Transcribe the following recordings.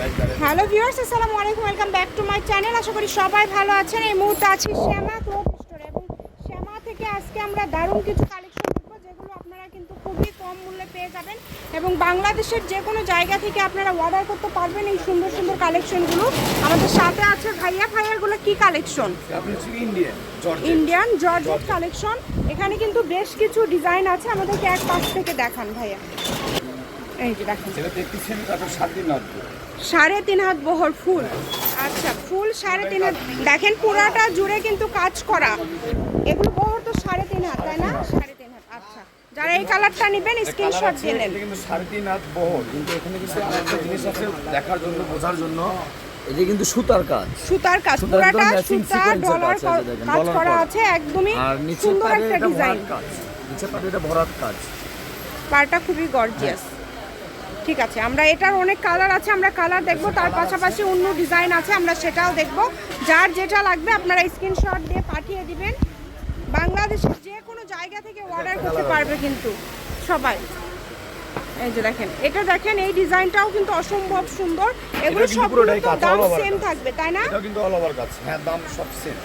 Hello viewers আসসালামু আলাইকুম welcome back to my channel আশা করি সবাই ভালো আছেন। এই মুহূর্তে আছি শ্যামা ক্লোথ স্টোরে এবং শ্যামা থেকে আজকে আমরা দারুণ কিছু কালেকশন দেখব যেগুলো আপনারা কিন্তু খুবই কম মূল্যে পেয়ে যাবেন। এবং বাংলাদেশের যে কোনো জায়গা থেকে আপনারা অর্ডার করতে পারবেন এই সুন্দর সুন্দর কালেকশনগুলো আমাদের সাথে আছে ভাইয়া। ভাইয়াগুলো কি কালেকশন ইন্ডিয়ান জর্জেট কালেকশন এখানে কিন্তু বেশ কিছু ডিজাইন আছে। আমাদেরকে এক পাশ থেকে দেখান ভাইয়া। এই যে দেখেন। যেটা দেখতেছেন তারপর সাত দিন লাগবে সাড়ে তিন হাত বহর ফুল। আচ্ছা ফুল সাড়ে তিন হাত। দেখেন পুরাটা জুড়ে কিন্তু কাজ করা। এগুলো বহর তো সাড়ে তিন হাত তাই না? সাড়ে তিন হাত আচ্ছা। যারা এই কালারটা নেবেন স্ক্রিনশট দিয়ে নেন। কিন্তু সাড়ে তিন হাত বহর কিন্তু এখানে কিন্তু আরেকটা জিনিস আছে দেখার জন্য বোঝার জন্য। এটা কিন্তু সুতার কাজ। সুতার কাজ পুরাটা সুতা ডলার কাজ করা। আছে একদমই আর সুন্দর একটা ডিজাইন নিচে পারে এটা ভরাট কাজ। পাড়টা খুবই গর্জিয়াস ঠিক আছে আমরা এটার অনেক কালার আছে আমরা কালার দেখব তার পাশাপাশি অন্য ডিজাইন আছে আমরা সেটাও দেখব। যার যেটা লাগবে আপনারা স্ক্রিনশট দিয়ে পাঠিয়ে দিবেন। বাংলাদেশের যে কোনো জায়গা থেকে অর্ডার করতে পারবে কিন্তু সবাই। এই যে দেখেন এটা দেখেন এই ডিজাইনটাও কিন্তু অসম্ভব সুন্দর। এগুলো কিন্তু সব পুরোটাই দাম সেম থাকবে তাই না? এটা কিন্তু অল ওভার কাজ হ্যাঁ দাম সব সেম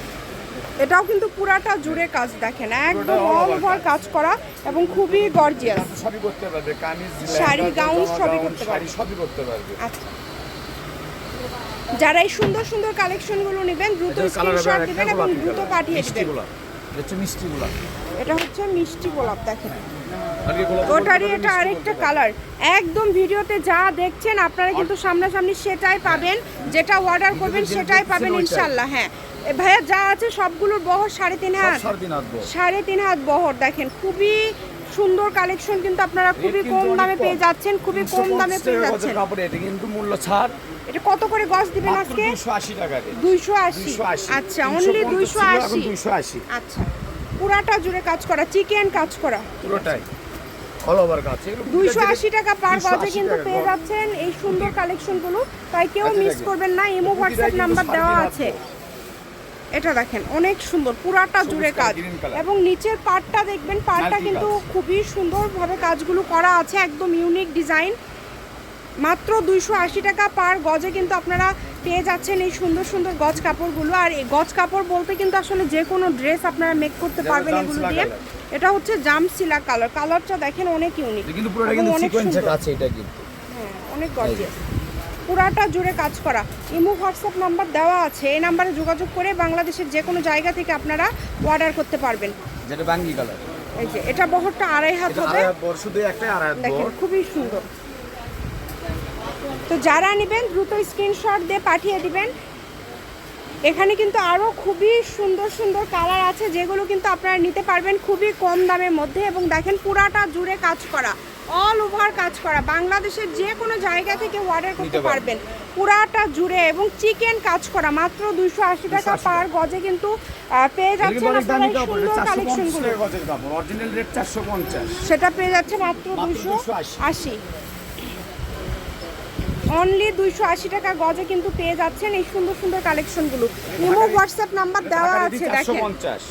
এটাও কিন্তু পুরাটা জুড়ে কাজ দেখেন একদম অল ওভার কাজ। করা এবং খুবই গর্জিয়াস সবই করতে পারবে কামিজ শাড়ি, গাউন সবই করতে শাড়ি পারবে। সবই করতে পারবে। আচ্ছা। যারা এই সুন্দর সুন্দর কালেকশনগুলো নেবেন দ্রুত স্ক্রিনশট দিবেন এবং দ্রুত পাঠিয়ে দিবেন। এটা হচ্ছে মিষ্টি গোলাপ। এটা হচ্ছে মিষ্টি গোলাপ দেখেন। ওটারই এটা আরেকটা কালার একদম ভিডিওতে যা দেখছেন আপনারা কিন্তু সামনাসামনি সেটাই পাবেন যেটা অর্ডার করবেন সেটাই পাবেন। ইনশাল্লাহ হ্যাঁ। ভাইয়া যা আছে সবগুলোর বহর সাড়ে তিন। হাত। সাড়ে তিন হাত বহর। দেখেন খুবই সুন্দর কালেকশন কিন্তু আপনারা খুবই কম দামে পেয়ে যাচ্ছেন খুবই কম দামে পেয়ে যাচ্ছেন। কাপড় এটা কিন্তু মূল্য ছাড়। এটা কত করে গজ দিবেন আজকে? 280 টাকা রে দুইশো আশি। 280 আচ্ছা অনলি 350 দুইশো ছিল, এখন 280 আচ্ছা পুরাটা জুড়ে কাজ করা চিকেন কাজ করা। পুরোটাই। অল ওভার কাজ। এগুলো দুইশো আশি টাকা পার 280 গজে কিন্তু পেয়ে যাচ্ছেন এই সুন্দর কালেকশনগুলো তাই কেউ আচ্ছা, মিস করবেন না ইমো হোয়াটসঅ্যাপ নাম্বার দেওয়া আছে। এটা দেখেন অনেক সুন্দর পুরাটা জুড়ে কাজ। এবং নিচের পার্টটা দেখবেন পার্টটা কিন্তু খুবই সুন্দরভাবে কাজগুলো করা আছে একদম ইউনিক ডিজাইন মাত্র দুইশো আশি টাকা পার গজে কিন্তু আপনারা পেয়ে যাচ্ছেন এই সুন্দর সুন্দর গজ কাপড়গুলো। আর এই গজ কাপড় বলতে কিন্তু আসলে যে কোনো ড্রেস আপনারা মেক করতে পারবেন এগুলো দিয়ে। এটা হচ্ছে জাম সিলা কালার কালারটা দেখেন অনেক ইউনিক কিন্তু পুরোটা কিন্তু সিকোয়েন্সের কাজ এটা কিন্তু। হ্যাঁ অনেক গর্জিয়াস পুরাটা জুড়ে কাজ করা। ইমো হোয়াটসঅ্যাপ নাম্বার দেওয়া আছে। এই নাম্বারে যোগাযোগ করে বাংলাদেশের যে কোনো জায়গা থেকে আপনারা অর্ডার করতে পারবেন। যেটা বাঙ্গি কালার এই যে এটা বহরটা আড়াই হাত হবে। শুধু একটাই আড়াই হাত দেখেন খুবই সুন্দর। তো যারা নেবেন দ্রুত স্ক্রিনশট দিয়ে পাঠিয়ে দিবেন। এখানে কিন্তু আরও খুবই সুন্দর সুন্দর কালার আছে যেগুলো কিন্তু আপনারা নিতে পারবেন খুবই কম দামের মধ্যে। এবং দেখেন পুরাটা জুড়ে কাজ করা। অল ওভার কাজ করা। বাংলাদেশের যে কোনো জায়গা থেকে অর্ডার করতে পারবেন। পুরাটা জুড়ে এবং চিকেন কাজ করা। মাত্র দুইশো আশি টাকা পার গজে কিন্তু পেয়ে যাচ্ছেন আপনারা এই সুন্দর কালেকশনগুলো টাকা গজের কাপড়, অরিজিনাল রেট 450 সেটা পেয়ে যাচ্ছে মাত্র দুইশো আশি। অনলি দুইশো আশি টাকা গজে কিন্তু পেয়ে যাচ্ছেন এই সুন্দর সুন্দর কালেকশনগুলো ইমো হোয়াটসঅ্যাপ নাম্বার দেওয়া আছে দেখেন। 450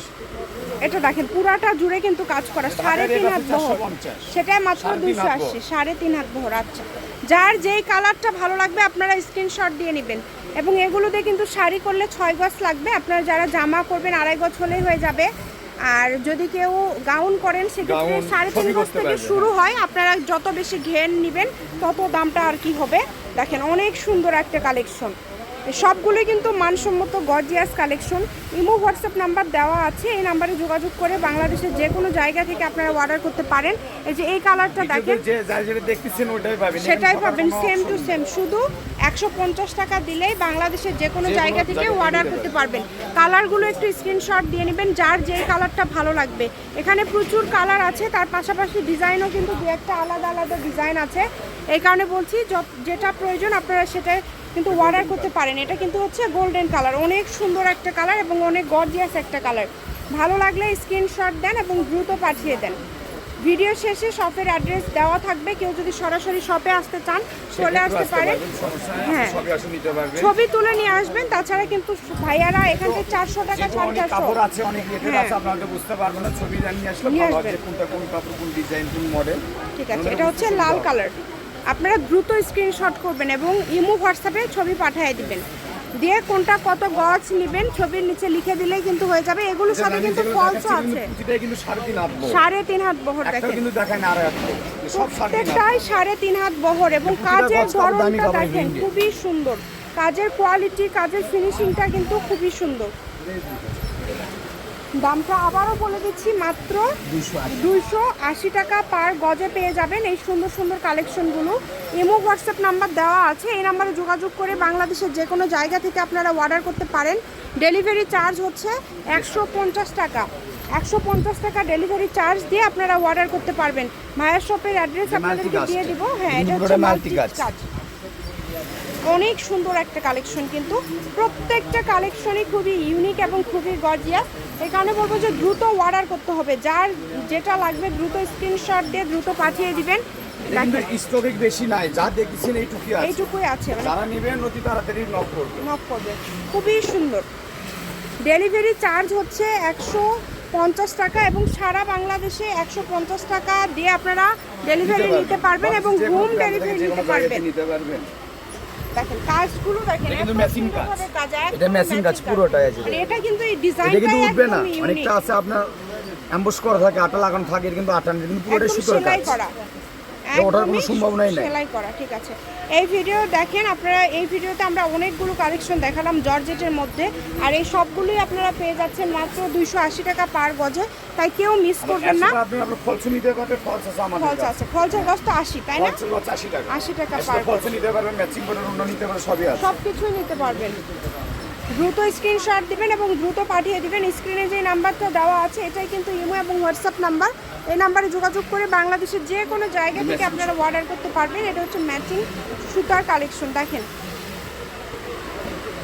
এটা দেখেন পুরাটা জুড়ে কিন্তু কাজ করা সাড়ে তিন হাত বহর। 450 সেটাই মাত্র দুইশো আশি সাড়ে তিন হাত বহর আচ্ছা। যার যেই কালারটা ভালো লাগবে আপনারা স্ক্রিনশট দিয়ে নেবেন। এবং এগুলোতে কিন্তু শাড়ি করলে ছয় গজ লাগবে। আপনারা যারা জামা করবেন আড়াই গজ হলেই হয়ে যাবে। আর যদি কেউ গাউন করেন সেক্ষেত্রে সাড়ে তিন গজ থেকে শুরু হয়। আপনারা যত বেশি ঘেন নেবেন তত দামটা আর কি হবে। দেখেন অনেক সুন্দর একটা কালেকশন সবগুলোই কিন্তু মানসম্মত gorgeous collection. Imo WhatsApp number দেওয়া আছে এই নাম্বারে যোগাযোগ করে বাংলাদেশের যে কোনো জায়গা থেকে আপনারা অর্ডার করতে পারেন। এই যে এই কালারটা দেখেন দেখতেছেন ওটাই পাবেন সেটাই পাবেন সেম টু সেম শুধু একশো পঞ্চাশ টাকা দিলেই বাংলাদেশের যে কোনো জায়গা থেকে অর্ডার করতে পারবেন। কালারগুলো একটু স্ক্রিনশট দিয়ে নেবেন যার যেই কালারটা ভালো লাগবে। এখানে প্রচুর কালার আছে তার পাশাপাশি ডিজাইনও কিন্তু দু একটা আলাদা আলাদা ডিজাইন আছে। এই কারণে বলছি যেটা প্রয়োজন আপনারা সেটা কিন্তু অর্ডার করতে পারেন। এটা কিন্তু হচ্ছে গোল্ডেন কালার অনেক সুন্দর একটা কালার এবং অনেক গর্জিয়াস একটা কালার ভালো লাগলে স্ক্রিনশট দেন এবং দ্রুত পাঠিয়ে দেন। ভিডিও শেষে শপের অ্যাড্রেস দেওয়া থাকবে। কেউ যদি সরাসরি শপে আসতে চান চলে আসতে নেই, হ্যাঁ। ছবি তুলে নিয়ে আসবেন। তাছাড়া কিন্তু ভাইয়ারা এখান থেকে চারশো টাকা সাড়ে চারশো। কাপড় আছে অনেক রেটের হ্যাঁ। আছে আপনারা বুঝতে পারবেন না ছবি নিয়ে আসলে কোনটা কোন কাপড় কোন ডিজাইন কোন মডেল ঠিক আছে এটা হচ্ছে লাল কালার আপনারা দ্রুত স্ক্রিনশট করবেন এবং ইমো হোয়াটসঅ্যাপে ছবি পাঠিয়ে দিবেন। দিয়ে কোনটা কত গজ নেবেন ছবির নিচে লিখে দিলেই কিন্তু হয়ে যাবে। এগুলো সাথে কিন্তু ফলসও আছে। সাড়ে তিন হাত বহর। দেখেন। প্রত্যেকটাই সাড়ে তিন হাত বহর এবং কাজের ধরনটা দেখেন খুবই সুন্দর। কাজের কোয়ালিটি কাজের ফিনিশিংটা কিন্তু খুবই সুন্দর। দামটা আবারও বলে দিচ্ছি মাত্র দুইশো আশি। টাকা পার গজে পেয়ে যাবেন। এই সুন্দর সুন্দর কালেকশনগুলো। ইমো হোয়াটসঅ্যাপ নাম্বার দেওয়া আছে। এই নাম্বারে যোগাযোগ করে বাংলাদেশের যে কোনো জায়গা থেকে আপনারা অর্ডার করতে পারেন। ডেলিভারি চার্জ হচ্ছে একশো পঞ্চাশ টাকা। একশো পঞ্চাশ টাকা ডেলিভারি চার্জ দিয়ে আপনারা অর্ডার করতে পারবেন। ভাইয়ার শপের অ্যাড্রেস আপনাদেরকে দিয়ে দিব। হ্যাঁ এটা হচ্ছে ওটা মাল্টি কাজ অনেক সুন্দর একটা কালেকশন কিন্তু। প্রত্যেকটা কালেকশনই খুবই ইউনিক এবং খুবই গর্জিয়াস এই কারণে বলব যে দ্রুত অর্ডার করতে হবে। যার যেটা লাগবে দ্রুত স্ক্রিনশট দিয়ে দ্রুত পাঠিয়ে দিবেন। কিন্তু স্টকে বেশি নাই যা দেখেছেন এইটুকুই আছে। এইটুকুই আছে মানে যারা নেবেন অতি তাড়াতাড়ি নক করবে নক করবে। খুবই সুন্দর। ডেলিভারি চার্জ হচ্ছে একশো পঞ্চাশ টাকা এবং সারা বাংলাদেশে একশো পঞ্চাশ টাকা দিয়ে আপনারা ডেলিভারি নিতে পারবেন এবং হোম ডেলিভারি নিতে পারবেন। দেখেন কাজগুলো দেখেন এটা কিন্তু এত কাজ। সুন্দরভাবে কাজ, একদম এটা matching কাজ, পুরোটাই আছে। মানে এটা। কিন্তু এই এটা কিন্তু উঠবে না। অনেকটা আছে আপনার অ্যাম্বুশ করা থাকে আটা লাগানো থাকে কিন্তু আটা কিন্তু পুরোটাই সুতোর কাজ। ওঠার কোনো সম্ভাবনাই নাই। সেলাই করা ঠিক আছে। এই ভিডিও দেখেন আপনারা এই ভিডিওতে আমরা অনেকগুলো কালেকশন দেখালাম জর্জেটের মধ্যে আর এই সবগুলোই আপনারা পেয়ে যাচ্ছেন মাত্র দুইশো আশি টাকা পার গজে। তাই কেউ মিস করবেন না। ফলস নিতে পারবেন ফলস আছে আমাদের ফলস আছে ফলসের গজ তো আশি তাই না? আশি টাকা। আশি টাকা পার ফলস নিতে পারবেন ম্যাচিং করে নিতে পারবেন সবই আছে। সব কিছুই নিতে পারবেন। দ্রুত স্ক্রিনশট দিবেন এবং দ্রুত পাঠিয়ে দেবেন। স্ক্রিনে যে নাম্বারটা দেওয়া আছে এটাই কিন্তু ইমো এবং হোয়াটসঅ্যাপ নাম্বার। এই নাম্বারে যোগাযোগ করে বাংলাদেশের যে কোনো জায়গা থেকে আপনারা অর্ডার করতে পারবেন। এটা হচ্ছে ম্যাচিং সুতার কালেকশন দেখেন।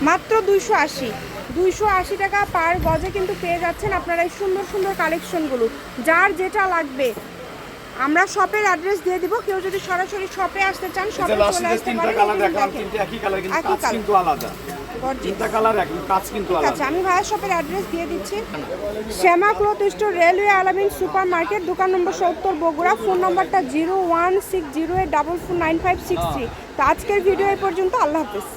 মাত্র দুইশো আশি। দুইশো আশি টাকা পার গজে কিন্তু পেয়ে যাচ্ছেন আপনারা এই সুন্দর সুন্দর কালেকশনগুলো যার যেটা লাগবে আমরা শপের অ্যাড্রেস দিয়ে দিব। কেউ যদি সরাসরি শপে আসতে চান শপে চলে আসতে পারেন। একই কালার তিনটা কালার এক কাজ কিন্তু আমি ভাইয়ের শপের অ্যাড্রেস দিয়ে দিচ্ছি। Shyama cloth store railway Alamin super market দোকান নম্বর সত্তর বগুড়া। ফোন নম্বরটা zero one six zero eight double four nine five six three. তো আজকের ভিডিও এই পর্যন্ত আল্লাহ হাফিজ।